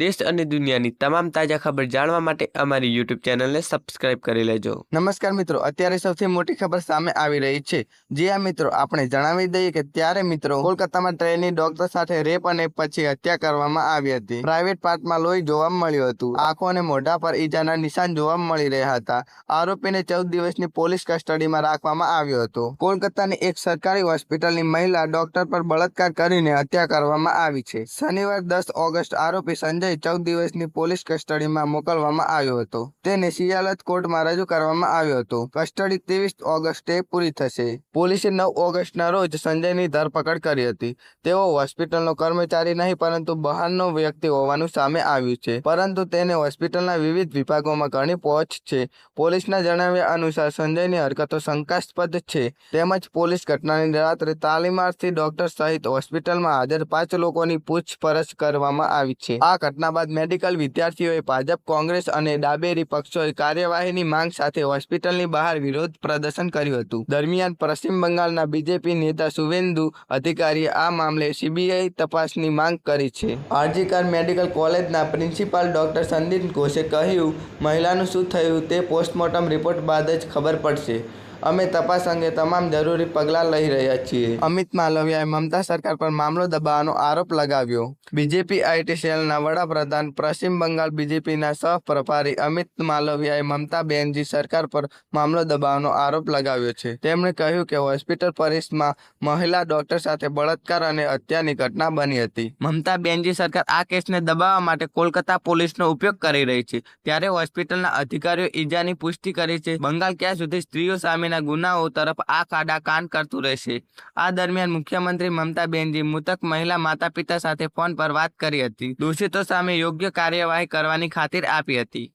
દેશ અને દુનિયાની તમામ તાજા ખબર જાણવા માટે અમારી યુટ્યુબ ચેનલને સબસ્ક્રાઇબ કરી લેજો. નમસ્કાર મિત્રો, અત્યારે સૌથી મોટી ખબર સામે આવી રહી છે. જે આ મિત્રો આપણે જણાવી દઈએ કે ત્યારે મિત્રો કોલકાતામાં ટ્રેનની ડોક્ટર સાથે રેપ અને પછી હત્યા કરવામાં આવી હતી. પ્રાઇવેટ પાર્ટમાં લોહી જોવા મળ્યું હતું. આંખો અને મોઢા પર ઈજાના નિશાન જોવા મળી રહ્યા હતા. આરોપીને ચૌદ દિવસની પોલીસ કસ્ટડીમાં રાખવામાં આવ્યો હતો. કોલકાતાની એક સરકારી હોસ્પિટલની મહિલા ડોક્ટર પર બળાત્કાર કરીને હત્યા કરવામાં આવી છે. શનિવાર દસ ઓગસ્ટ આરોપી સંજય ચૌદ દિવસની પોલીસ કસ્ટડીમાં મોકલવામાં આવ્યો હતો. તેને સિયાલત કોર્ટમાં રજૂ કરવામાં આવ્યો હતો. કસ્ટડી ત્રેવીસ ઓગસ્ટે પૂરી થશે. પોલીસે નવ ઓગસ્ટના રોજ સંજયની ધરપકડ કરી હતી. તેઓ હોસ્પિટલનો કર્મચારી નહીં, પરંતુ બહારનો વ્યક્તિ હોવાનું સામે આવ્યું છે. પરંતુ તેને હોસ્પિટલના વિવિધ વિભાગોમાં ઘણી પહોંચ છે. પોલીસના જણાવ્યા અનુસાર સંજયની હરકતો શંકાસ્પદ છે. તેમજ પોલીસ ઘટનાની રાત્રે તાલીમાર્થી ડોક્ટર સહિત હોસ્પિટલમાં હાજર પાંચ લોકોની પૂછપરછ કરવામાં આવી છે. આ ઘટના બાદ મેડિકલ વિદ્યાર્થીઓએ ભાજપ, કોંગ્રેસ અને ડાબેરી પક્ષોએ કાર્યવાહીની માંગ સાથે હોસ્પિટલની બહાર વિરોધ પ્રદર્શન કર્યું હતું. દરમિયાન પશ્ચિમ બંગાળના બીજેપી નેતા શુવેન્દુ અધિકારીએ આ મામલે સીબીઆઈ તપાસની માંગ કરી છે. આરજીકર મેડિકલ કોલેજના પ્રિન્સિપાલ ડોક્ટર સંદીપ ઘોષે કહ્યું, મહિલાનું શું થયું તે પોસ્ટમોર્ટમ રિપોર્ટ બાદ જ ખબર પડશે. અમે તપાસ અંગે તમામ જરૂરી પગલાં લઈ રહ્યા છીએ. અમિત માલવિયાએ મમતા સરકાર પર મામલો દબાવવાનો આરોપ લગાવ્યો. બીજેપી આઈટી સેલના વડાપ્રધાન પશ્ચિમ બંગાળ બીજેપીના સહપ્રભારી અમિત માલવિયાએ મમતા બેનજી સરકાર પર મામલો દબાવવાનો આરોપ લગાવ્યો છે. તેમણે કહ્યું કે હોસ્પિટલ પરિસરમાં મહિલા ડોક્ટર સાથે બળાત્કાર અને હત્યાની ઘટના બની હતી. મમતા બેનજી સરકાર આ કેસને દબાવવા માટે કોલકાતા પોલીસનો ઉપયોગ કરી રહી છે. ત્યારે હોસ્પિટલના અધિકારીઓ ઈજાની પુષ્ટિ કરી છે. બંગાળ ક્યાં સુધી સ્ત્રીઓ સામેના ગુનાઓ તરફ આ કાડા કાન કરતું રહેશે. આ દરમિયાન મુખ્યમંત્રી મમતા બેનજી મૃતક મહિલા માતા પિતા સાથે ફોન પર વાત કરી હતી. દોષિતો સામે યોગ્ય કાર્યવાહી કરવાની ખાતરી આપી હતી.